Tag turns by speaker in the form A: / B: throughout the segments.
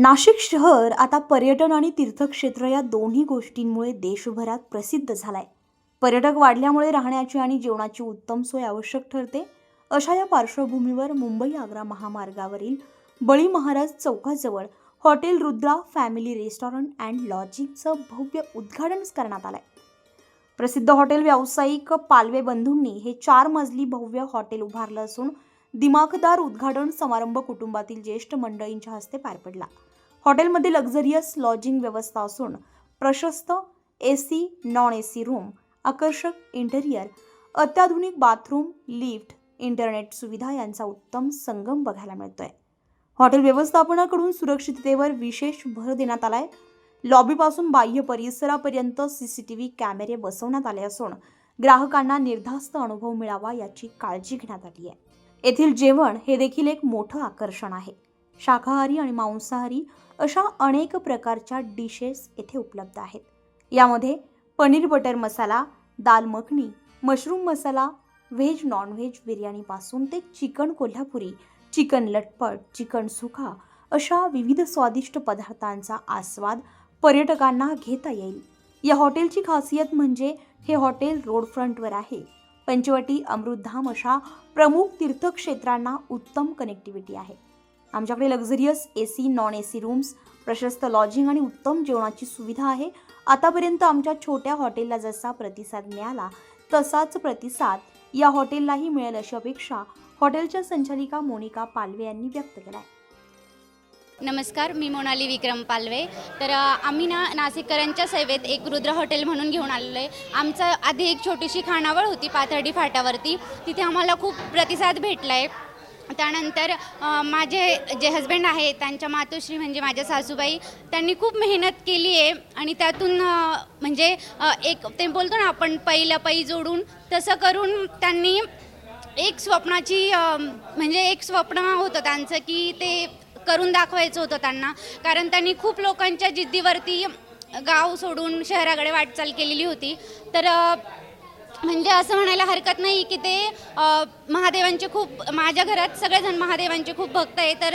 A: नाशिक शहर आता पर्यटन आणि तीर्थक्षेत्र या दोन्ही गोष्टींमुळे देशभरात प्रसिद्ध झालाय. पर्यटक वाढल्यामुळे राहण्याची आणि जेवणाची उत्तम सोय आवश्यक ठरते. अशा या पार्श्वभूमीवर मुंबई आग्रा महामार्गावरील बळी महाराज चौकाजवळ hotel Rudra family restaurant and लॉजिंगचं भव्य उद्घाटन करण्यात आलंय. प्रसिद्ध हॉटेल व्यावसायिक पालवे बंधूंनी हे चार मजली भव्य हॉटेल उभारलं असून दिमाखदार उद्घाटन समारंभ कुटुंबातील ज्येष्ठ मंडळींच्या हस्ते पार पडला. हॉटेलमध्ये लक्झरियस लॉजिंग व्यवस्था असून प्रशस्त A C non A C room आकर्षक इंटेरियर अत्याधुनिक बाथरूम लिफ्ट इंटरनेट सुविधा यांचा उत्तम संगम बघायला मिळतोय. हॉटेल व्यवस्थापनाकडून सुरक्षिततेवर विशेष भर देण्यात आला आहे लॉबीपासून बाह्य परिसरापर्यंत सी सी टी व्ही कॅमेरे बसवण्यात आले असून ग्राहकांना निर्धास्त अनुभव मिळावा याची काळजी घेण्यात आली आहे. येथील जेवण हे देखील एक मोठं आकर्षण आहे. शाकाहारी आणि मांसाहारी अशा अनेक प्रकारच्या डिशेस येथे उपलब्ध आहेत. यामध्ये paneer butter masala dal makhani mushroom masala veg non veg बिर्याणीपासून ते चिकन कोल्हापुरी चिकन लटपट चिकन सुखा अशा विविध स्वादिष्ट पदार्थांचा आस्वाद पर्यटकांना घेता येईल. या हॉटेलची खासियत म्हणजे हे हॉटेल रोड फ्रंटवर आहे. पंचवटी अमृतधाम अशा प्रमुख तीर्थक्षेत्रांना उत्तम कनेक्टिव्हिटी आहे. आमच्याकडे luxurious A C non A C rooms प्रशस्त लॉजिंग आणि उत्तम जेवणाची सुविधा आहे. आतापर्यंत आमच्या छोट्या हॉटेलला जसा प्रतिसाद मिळाला तसाच प्रतिसाद या हॉटेललाही मिळेल अशी अपेक्षा हॉटेलच्या संचालिका मोनिका पालवे यांनी व्यक्त केला आहे
B: नमस्कार मी मोनाली विक्रम पालवे. तर आम्ही ना नाशिककरांच्या सेवेत एक रुद्र हॉटेल म्हणून घेऊन आलेलो आहे. आमचं आधी एक छोटीशी खानावळ होती पाथर्डी फाट्यावरती. तिथे आम्हाला खूप प्रतिसाद भेटला आहे त्यानंतर माझे जे हस्बंड आहे त्यांच्या मातोश्री म्हणजे माझ्या सासूबाई त्यांनी खूप मेहनत केली आहे आणि त्यातून म्हणजे एक ते बोलतो ना आपण पैला पै जोडून तसं करून त्यांनी एक स्वप्नाची म्हणजे एक स्वप्न होतं त्यांचं की ते करून दाखवायचं होतं त्यांना. कारण त्यांनी खूप लोकांच्या जिद्दीवरती गाव सोडून शहराकडे वाटचाल केलेली होती. तर म्हणजे असं म्हणायला हरकत नाही की ते महादेवांचे खूप माझ्या घरात सगळेजण महादेवांचे खूप भक्त आहे तर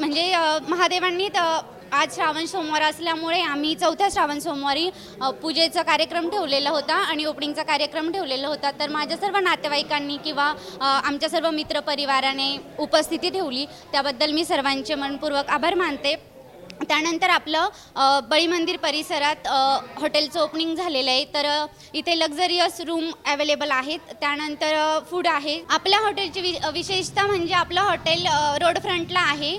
B: म्हणजे महादेवांनी आज श्रावण सोमवार असल्यामुळे आम्ही चौथ्या श्रावण सोमवारी पूजेचा कार्यक्रम ठेवलेला होता आणि ओपनिंगचा कार्यक्रम ठेवलेला होता. तर माझ्या सर्व नातेवाईकांनी किंवा आमच्या सर्व मित्रपरिवाराने उपस्थिती ठेवली. त्याबद्दल मी सर्वांचे मनपूर्वक आभार मानते. त्यानंतर आपलं बळीमंदिर बळी मंदिर परिसरात हॉटेलचं ओपनिंग झालेलं आहे. तर इथे लक्झरियस रूम अवेलेबल आहेत. त्यानंतर फूड आहे. आपल्या हॉटेलची वि विशेषता म्हणजे आपलं हॉटेल रोड फ्रंटला आहे.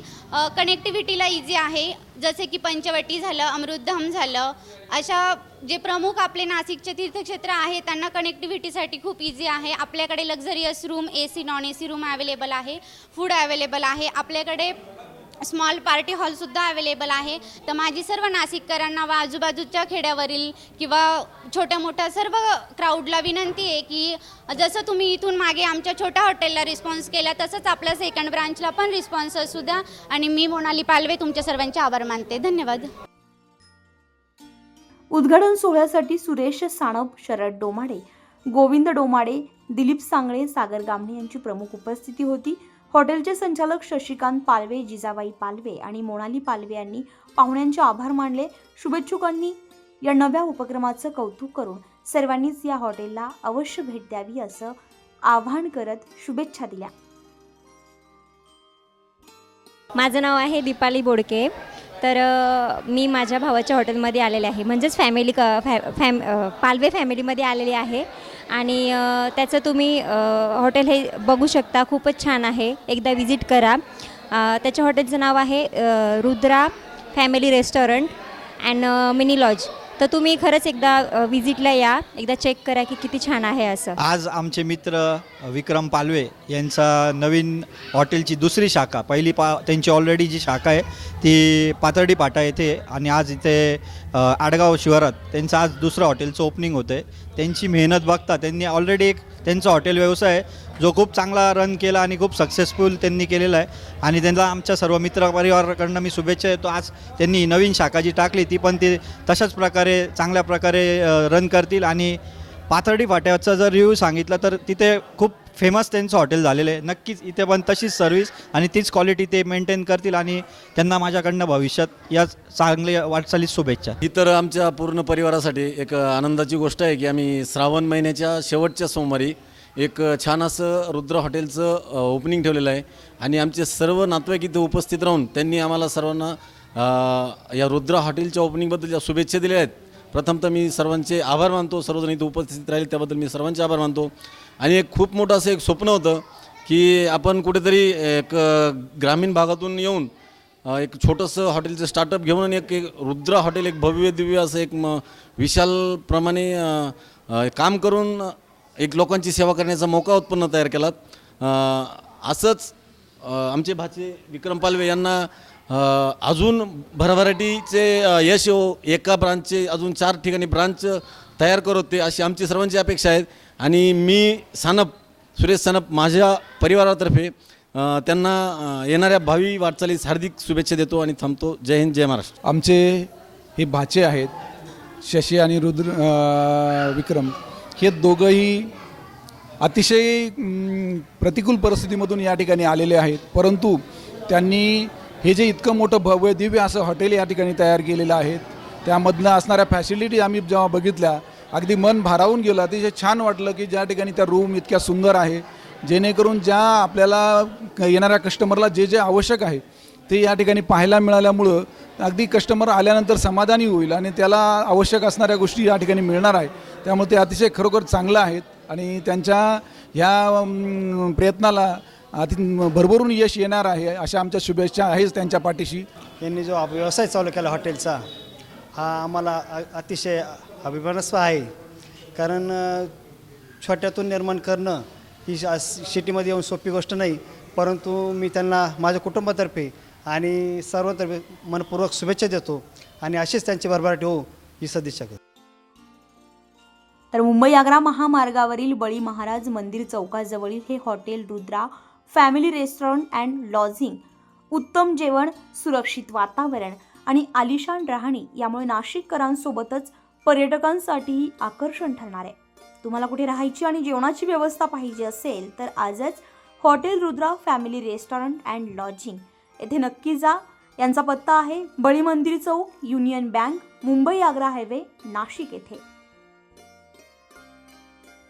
B: कनेक्टिव्हिटीला इझी आहे. जसे की पंचवटी झालं अमृतधाम झालं. अशा जे प्रमुख आपले नाशिकचे तीर्थक्षेत्र आहे त्यांना कनेक्टिव्हिटीसाठी खूप इझी आहे. आपल्याकडे luxurious room A C non A C room available आहे. फूड अवेलेबल आहे. आपल्याकडे स्मॉल पार्टी हॉलसुद्धा अवेलेबल आहे. तर माझी सर्व नाशिककरांना व आजूबाजूच्या खेड्यावरील किंवा छोट्या मोठ्या सर्व क्राऊडला विनंती आहे की जसं तुम्ही इथून मागे आमच्या छोट्या हॉटेलला रिस्पॉन्स केला तसंच आपल्या सेकंड ब्रांचला पण रिस्पॉन्स असू द्या. आणि मी मोनाली पालवे तुमच्या सर्वांचे आभार मानते. धन्यवाद.
A: उद्घाटन सोहळ्यासाठी सुरेश साणप शरद डोमाडे गोविंद डोमाडे दिलीप सांगळे सागर गामणे यांची प्रमुख उपस्थिती होती. हॉटेलचे संचालक शशिकांत पालवे जिजाबाई पालवे आणि मोनाली पालवे यांनी पाहुण्यांचे आभार मानले. शुभेच्छुकांनी या नव्या उपक्रमाचं कौतुक करून सर्वांनीच या हॉटेलला अवश्य भेट द्यावी असं आवाहन करत शुभेच्छा दिल्या.
C: माझं नाव आहे दीपाली बोडके. तर मी माझ्या भावाच्या हॉटेलमध्ये आलेले आहे. म्हणजेच फॅमिली क फॅ फॅम पालवे फॅमिलीमध्ये आलेली आहे. आणि त्याचं तुम्ही हॉटेल हे बघू शकता. खूपच छान आहे. एकदा विजिट करा. त्याच्या हॉटेलचं नाव आहे Rudra family restaurant and mini lodge. तर तुम्ही खरंच एकदा व्हिजिटला या. एकदा चेक करा की किती छान आहे असं.
D: आज आमचे मित्र विक्रम पालवे यांचा नवीन हॉटेलची दुसरी शाखा पहिली पा त्यांची ऑलरेडी जी शाखा आहे ती पातर्डी पाटा येथे आणि आज इथे आडगाव शिवारात त्यांचं आज दुसरं हॉटेलचं ओपनिंग होतं आहे त्यांची मेहनत बघता त्यांनी ऑलरेडी एक त्यांचा हॉटेल व्यवसाय आहे, जो खूप चांगला रन केला आणि खूप सक्सेसफुल त्यांनी केलेला आहे. आणि त्यांना आमच्या सर्व मित्रपरिवाराकडनं मी शुभेच्छा देतो. आज त्यांनी नवीन शाखा जी टाकली ती पण ते तशाच प्रकारे चांगल्या प्रकारे रन करतील आणि पाथर्डी फाट्याचा जर रिव्ह्यू सांगितला तर तिथे खूप फेमस त्यांचं हॉटेल झालेलं आहे. नक्कीच इथे पण तशीच सर्व्हिस आणि तीच क्वालिटी ते मेंटेन करतील आणि त्यांना माझ्याकडनं भविष्यात या चांगल्या वाटचालीत शुभेच्छा.
E: ही तर आमच्या पूर्ण परिवारासाठी एक आनंदाची गोष्ट आहे की आम्ही श्रावण महिन्याच्या शेवटच्या सोमवारी एक छान असं रुद्र हॉटेलचं ओपनिंग ठेवलेलं आहे आणि आमचे सर्व नातेवाईक इथे उपस्थित राहून त्यांनी आम्हाला सर्वांना या रुद्र हॉटेलच्या ओपनिंगबद्दल ज्या शुभेच्छा दिल्या आहेत प्रथमतः मी सर्वांचे आभार मानतो सर्वजण इथे उपस्थित राहिले त्याबद्दल मी सर्वांचे आभार मानतो. आणि एक खूप मोठं असं एक स्वप्न होतं की आपण कुठेतरी एक ग्रामीण भागातून येऊन एक छोटंसं हॉटेलचं स्टार्टअप घेऊन आणि एक एक रुद्र हॉटेल एक भव्य दिव्य असं एक म विशालप्रमाणे काम करून एक लोकांची सेवा करण्याचा मोका उत्पन्न तयार केलात. असंच आमचे भाचे विक्रम पालवे यांना अजून भरभराटीचे यश हो एका ब्रांचचे अजून चार ठिकाणी ब्रांच तयार करत अशी आमची सर्वांची अपेक्षा आहेत. आणि मी सानप सुरेश सानप माझ्या परिवारातर्फे त्यांना येणाऱ्या भावी वाटचालीस हार्दिक शुभेच्छा देतो आणि थांबतो. जय हिंद जय महाराष्ट्र.
F: आमचे हे भाचे आहेत शशी आणि रुद्र विक्रम. हे दोघंही अतिशय प्रतिकूल परिस्थितीमधून या ठिकाणी आलेले आहेत. परंतु त्यांनी हे जे इतकं मोठं भव्य दिव्य असं हॉटेल या ठिकाणी तयार केलेलं आहे त्यामधनं असणाऱ्या फॅसिलिटी आम्ही जेव्हा बघितल्या अगदी मन भारावून गेलं. अतिशय छान वाटलं की ज्या ठिकाणी त्या रूम इतक्या सुंदर आहे जेणेकरून ज्या आपल्याला येणाऱ्या कस्टमरला जे जे आवश्यक आहे ते या ठिकाणी पाहायला मिळाल्यामुळं अगदी कस्टमर आल्यानंतर समाधानी होईल आणि त्याला आवश्यक असणाऱ्या गोष्टी या ठिकाणी मिळणार आहे. त्यामुळे ते अतिशय खरोखर चांगलं आहेत आणि त्यांच्या ह्या प्रयत्नाला अति भरभरून यश येणार आहे अशा आमच्या शुभेच्छा आहेच त्यांच्या पाठीशी.
G: यांनी जो व्यवसाय चालू केला हॉटेलचा हा आम्हाला अतिशय अभिमानस्व आहे. कारण छोट्यातून निर्माण करणं ही श- सिटीमध्ये येऊन सोपी गोष्ट नाही परंतु मी त्यांना माझ्या कुटुंबातर्फे आणि सर्वांतर्फे मनपूर्वक शुभेच्छा देतो आणि अशीच त्यांची भरभराट हो ही सदिच्छा करतो.
A: तर मुंबई आग्रा महामार्गावरील बळी महाराज मंदिर चौकाजवळील हे hotel Rudra family restaurant and lodging उत्तम जेवण सुरक्षित वातावरण आणि आलिशान राहणी यामुळे नाशिककरांसोबतच पर्यटकांसाठीही आकर्षण ठरणार आहे. तुम्हाला कुठे राहायची आणि जेवणाची व्यवस्था पाहिजे असेल तर आजच hotel Rudra family restaurant and lodging येथे नक्की जा. यांचा पत्ता आहे बळी मंदिर चौक union bank Mumbai Agra highway Nashik येथे.